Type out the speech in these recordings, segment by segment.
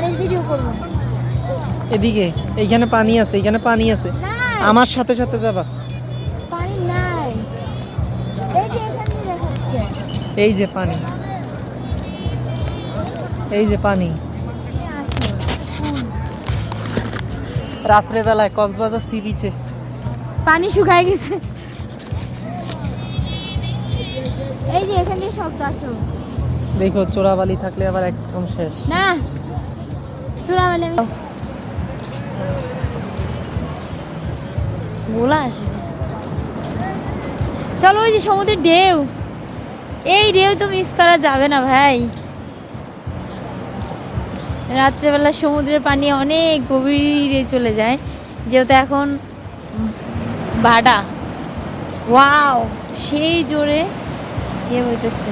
পানির ভিডিও করব। এদিকে এইখানে পানি আছে এইখানে পানি আছে। আমার সাথে সাথে যাবা। পানি নাই। এই যে এখানে পানি। এই যে পানি। এখানে আছে ফুল। রাত্রে বেলায় কক্সবাজার সি বিচে পানি শুকায় গেছে। এই যে এখানে শব্দ আসো দেখো চোরাবালি থাকলে আবার একদম শেষ। না। চলো ওই যে সমুদ্রের ঢেউ। এই ঢেউ তো মিস করা যাবে না ভাই। রাত্রেবেলা সমুদ্রের পানি অনেক গভীরে চলে যায়, যেহেতু এখন ভাটা। ওয়াও সেই জোরে ইয়ে হইতেছে।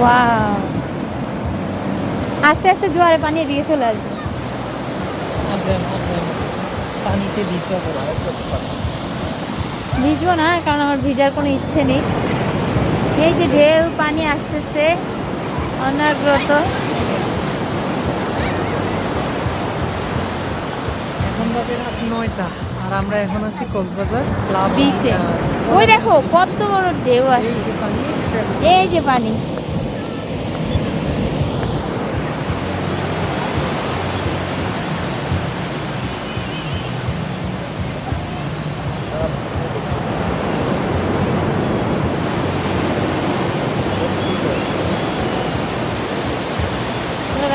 ওয়াও আস্তে আস্তে জোয়ারে পানি এদিকে চলে আসবে। পানিতে ভিজবো না কারণ আমার ভিজার কোনো ইচ্ছে নেই। এই যে ঢেউ পানি আসতেছে অনাগ্রত। এখন বাজে রাত নয়টা আর আমরা এখন আছি কক্সবাজার ক্লাব বিচে ওই দেখো কত বড় ঢেউ আসে এই যে পানি।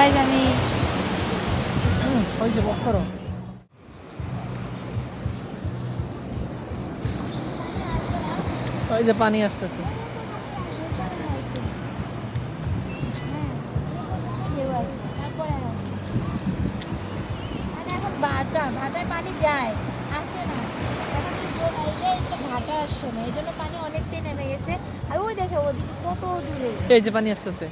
এই যে পানি তো guys, আমি হুম, ওই যে বক করো। ওই যে পানি আসতেছে। ভাটা ভাটায় পানি যায় আসে না। ভাটা আসছে না এই জন্য পানি অনেকটাই নেমে গেছে। আর ওই দেখো ওদিকে কত দূরে। এই যে পানি আসতেছে।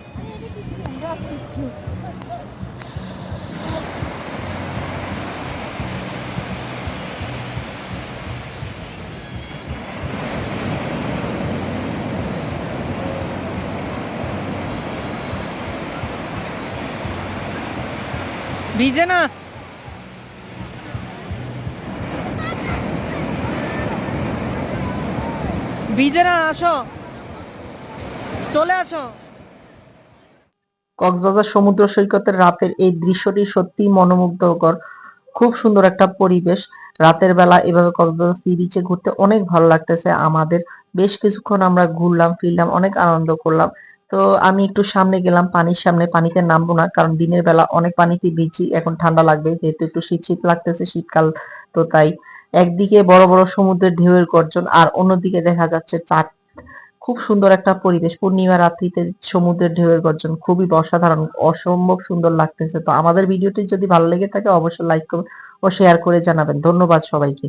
ভিজে না ভিজে না আসো। চলে আসো। কক্সবাজার সমুদ্র সৈকতের রাতের এই দৃশ্যটি সত্যি মনোমুগ্ধকর। খুব সুন্দর একটা পরিবেশ। রাতের বেলা এভাবে কক্সবাজার সি বিচে ঘুরতে অনেক ভালো লাগতেছে আমাদের। বেশ কিছুক্ষণ আমরা ঘুরলাম, ফিরলাম, অনেক আনন্দ করলাম। তো আমি একটু সামনে গেলাম, পানির সামনে, পানিতে নামবো না, কারণ দিনের বেলা অনেক পানিতে ভিজি, এখন ঠান্ডা লাগবে, যেহেতু একটু শীত শীত লাগতেছে, শীতকাল তো তাই। একদিকে বড় বড় সমুদ্রের ঢেউয়ের গর্জন, আর অন্যদিকে দেখা যাচ্ছে চাট খুব সুন্দর একটা পরিবেশ। পূর্ণিমা রাত্রিতে সমুদ্রের ঢেউয়ের গর্জন খুবই অসাধারণ, অসম্ভব সুন্দর লাগতেছে। তো আমাদের ভিডিওটি যদি ভালো লেগে থাকে, অবশ্যই লাইক ও শেয়ার করে জানাবেন। ধন্যবাদ সবাইকে।